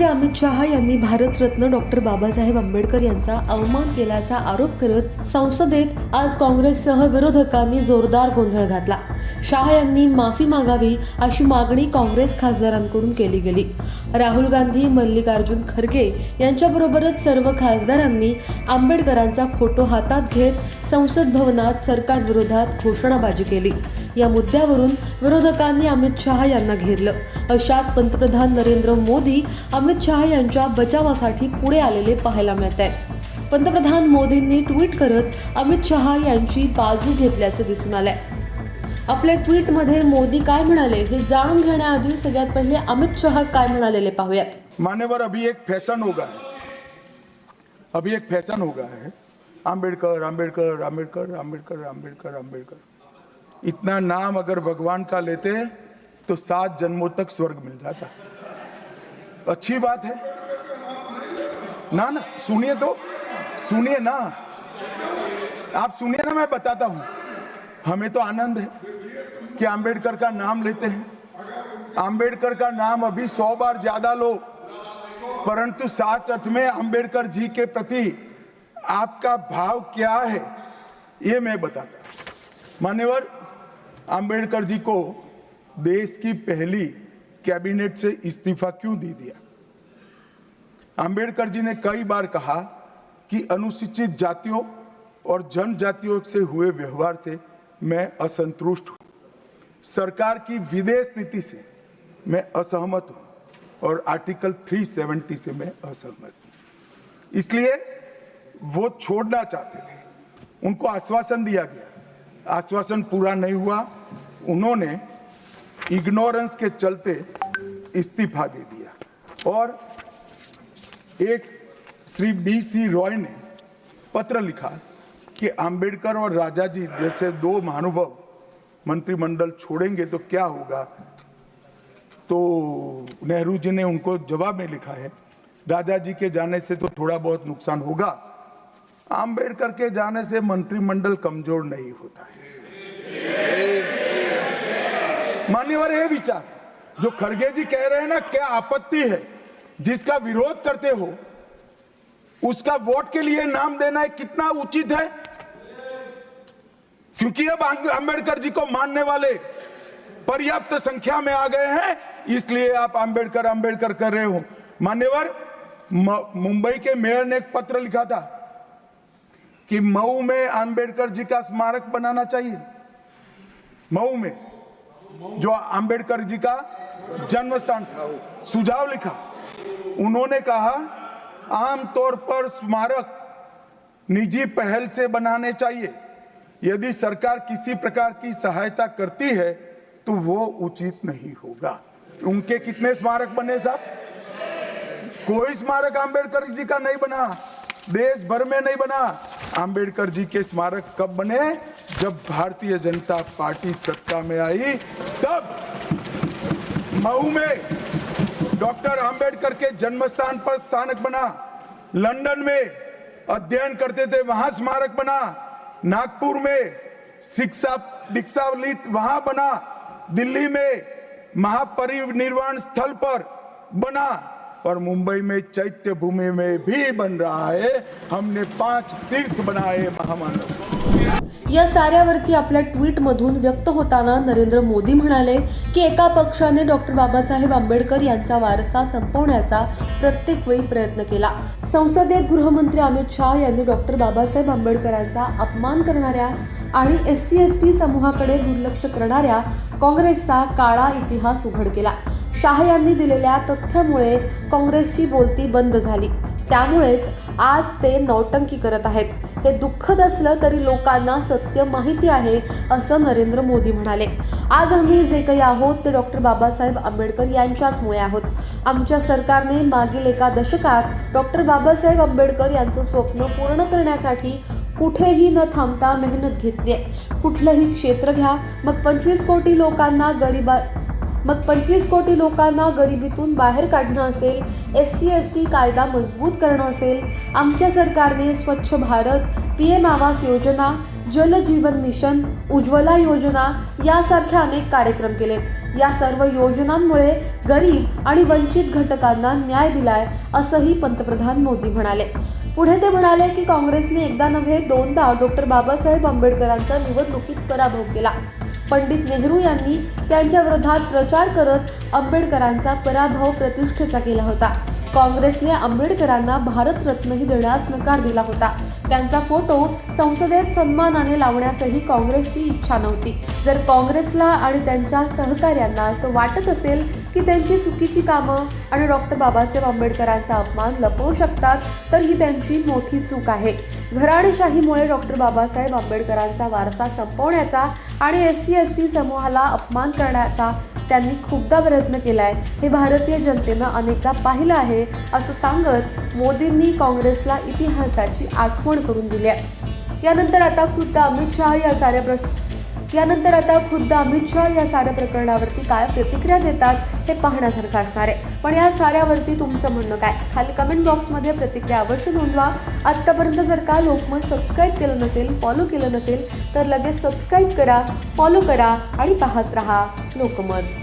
गृहमंत्री अमित शहा यांनी भारतरत्न डॉक्टर बाबासाहेब आंबेडकर यांचा अवमान केल्याचा आरोप करत संसदेत आज काँग्रेससह विरोधकांनी जोरदार गोंधळ घातला. शहा यांनी माफी मागावी अशी मागणी काँग्रेस खासदारांकडून केली गेली. राहुल गांधी मल्लिकार्जुन खरगे यांच्याबरोबरच सर्व खासदारांनी आंबेडकरांचा फोटो हातात घेत संसद भवनात सरकारविरोधात घोषणाबाजी केली. या मुद्द्यावरून विरोधकांनी अमित शहा यांना घेरलं. अशात पंतप्रधान नरेंद्र मोदी अमित शहा यांच्या बचावासाठी पुढे आलेले पाहायला मिळत आहेत. पंतप्रधान मोदींनी ट्विट करत अमित शहा यांची बाजू घेतल्याचं दिसून आलंय. आपल्या ट्विटमध्ये मोदी काय म्हणाले हे जाणून घेण्याआधी सगळ्यात पहिले अमित शहा काय म्हणालेले पाहूयात. मान्यवर अभी एक फैशन होगा है. अभी एक फैशन होगा आंबेडकर है आंबेडकर आंबेडकर आंबेडकर आंबेडकर. इतना नाम अगर भगवान का लेते हैं तो सात जन्मों तक स्वर्ग मिल जाता। अच्छी बात है। ना ना, सुनिए तो। सुनिए ना। आप सुनिए ना, मैं बताता हूँ। हमें तो आनंद है कि आम्बेडकर का नाम लेते हैं। आम्बेडकर का नाम अभी सौ बार ज़्यादा लो, परंतु सात अर्थ में आम्बेडकर जी के प्रति आपका भाव क्या है, ये मैं बताता। मान्यवर आम्बेडकर जी को देश की पहली कैबिनेट से इस्तीफा क्यों दे दिया? आम्बेडकर जी ने कई बार कहा कि अनुसूचित जातियों और जनजातियों से हुए व्यवहार से मैं असंतुष्ट हूँ। सरकार की विदेश नीति से मैं असहमत हूँ और आर्टिकल 370 से मैं असहमत हूँ। इसलिए वो छोड़ना चाहते थे। उनको आश्वासन दिया गया। आश्वासन पूरा नहीं हुआ। उन्होंने इग्नोरेंस के चलते इस्तीफा दे दिया। और एक श्री बी सी रॉय ने पत्र लिखा कि अंबेडकर और राजा जी जैसे दो महानुभव मंत्रिमंडल छोड़ेंगे तो क्या होगा? तो नेहरू जी ने उनको जवाब में लिखा है राजा जी के जाने से तो थोड़ा बहुत नुकसान होगा। अंबेडकर के जाने से मंत्रिमंडल कमज़ोर नहीं होता है। मान्यवर है विचार। जो खड़गे जी कह रहे हैं ना, क्या आपत्ति है? जिसका विरोध करते हो, उसका वोट के लिए नाम देना है कितना उचित है? क्योंकि अब अंबेडकर जी को मानने वाले पर्याप्त संख्या में आ गए हैं, इसलिए आप अंबेडकर अंबेडकर कर रहे हो। मान्यवर मुंबई के मेयर ने एक पत्र लिखा था कि मऊ में अंबेडकर जी का स्मारक बनाना चाहिए। मऊ में। जो अंबेडकर जी का जन्म स्थान सुझाव लिखा। उन्होंने कहा आमतौर पर स्मारक निजी पहल से बनाने चाहिए। यदि सरकार किसी प्रकार की सहायता करती है तो वो उचित नहीं होगा। उनके कितने स्मारक बने साहब? कोई स्मारक अंबेडकर जी का नहीं बना। देश भर में नहीं बना। अंबेडकर जी के स्मारक कब बने? जब भारतीय जनता पार्टी सत्ता में आई, तब मऊ में डॉक्टर अंबेडकर के जन्म स्थान पर स्थानक बना। लंदन में अध्ययन करते थे, वहाँ स्मारक बना। नागपुर में शिक्षा दीक्षावलित वहाँ बना। दिल्ली में महापरिनिर्वाण स्थल पर बना। और मुंबई में चैत्य भूमि में भी बन रहा है। हमने पांच तीर्थ बनाए महामानव। या साऱ्यावरती आपल्या ट्विटमधून व्यक्त होताना नरेंद्र मोदी म्हणाले की एका पक्षाने डॉक्टर बाबासाहेब आंबेडकर यांचा वारसा संपवण्याचा प्रत्येक वेळी प्रयत्न केला. संसदेत गृहमंत्री अमित शाह यांनी डॉक्टर बाबासाहेब आंबेडकरांचा अपमान करणाऱ्या आणि एस सी एस टी समूहाकडे दुर्लक्ष करणाऱ्या काँग्रेसचा काळा इतिहास उघड केला. शाह यांनी दिलेल्या तथ्यामुळे काँग्रेसची बोलती बंद झाली. त्यामुळेच आज ते नौटंकी करत आहेत. हे दुःखद असलं तरी लोकांना सत्य माहिती आहे असं नरेंद्र मोदी म्हणाले. आज आम्ही जे काही आहोत ते डॉक्टर बाबासाहेब आंबेडकर यांच्याचमुळे आहोत. आमच्या सरकारने मागील एका दशकात डॉक्टर बाबासाहेब आंबेडकर यांचं स्वप्न पूर्ण करण्यासाठी कुठेही न थांबता मेहनत घेतली आहे कुठलंही क्षेत्र घ्या मग पंचवीस कोटी लोकांना गरिबा मग पंचवीस कोटी लोकांना गरिबीतून बाहेर काढणं असेल एस सी एस टी कायदा मजबूत करणं असेल आमच्या सरकारने स्वच्छ भारत पी एम आवास योजना जल जीवन मिशन उज्ज्वला योजना यासारख्या अनेक कार्यक्रम केलेत. या सर्व योजनांमुळे गरीब आणि वंचित घटकांना न्याय दिलाय असंही पंतप्रधान मोदी म्हणाले. पुढे ते म्हणाले की काँग्रेसने एकदा नव्हे दोनदा डॉक्टर बाबासाहेब आंबेडकरांचा निवडणुकीत पराभव केला. पंडित नेहरू यांनी त्यांच्या विरोधात प्रचार करत आंबेडकरांचा पराभव प्रतिष्ठेचा केला होता. काँग्रेसने आंबेडकरांना भारतरत्नही देण्यास नकार दिला होता. त्यांचा फोटो संसदेत सन्मानाने लावण्यासही काँग्रेसची इच्छा नव्हती. जर काँग्रेसला आणि त्यांच्या सहकार्यांना असं वाटत असेल की त्यांची चुकीची कामं आणि डॉक्टर बाबासाहेब आंबेडकरांचा अपमान लपवू शकतात तर ही त्यांची मोठी चूक आहे. घराणेशाहीमुळे डॉक्टर बाबासाहेब आंबेडकरांचा वारसा संपवण्याचा आणि एस सी एस टी समूहाला अपमान करण्याचा त्यांनी खूपदा प्रयत्न केलाय. हे भारतीय जनतेनं अनेकदा पाहिलं आहे असं सांगत मोदींनी काँग्रेसला इतिहासाची आठवण करून दिली आहे. यानंतर आता खुद्द अमित शहा या साऱ्या प्र यानंतर आता खुद्द अमित शहा या साऱ्या प्रकरणावरती काय प्रतिक्रिया देतात हे पाहण्यासारखं असणार आहे. पण या साऱ्यावरती तुमचं म्हणणं काय? खाली कमेंट बॉक्समध्ये प्रतिक्रिया अवश्य नोंदवा. आत्तापर्यंत जर का लोकमत सबस्क्राईब केलं नसेल फॉलो केलं नसेल तर लगेच सबस्क्राईब करा फॉलो करा आणि पाहत रहा लोकमत.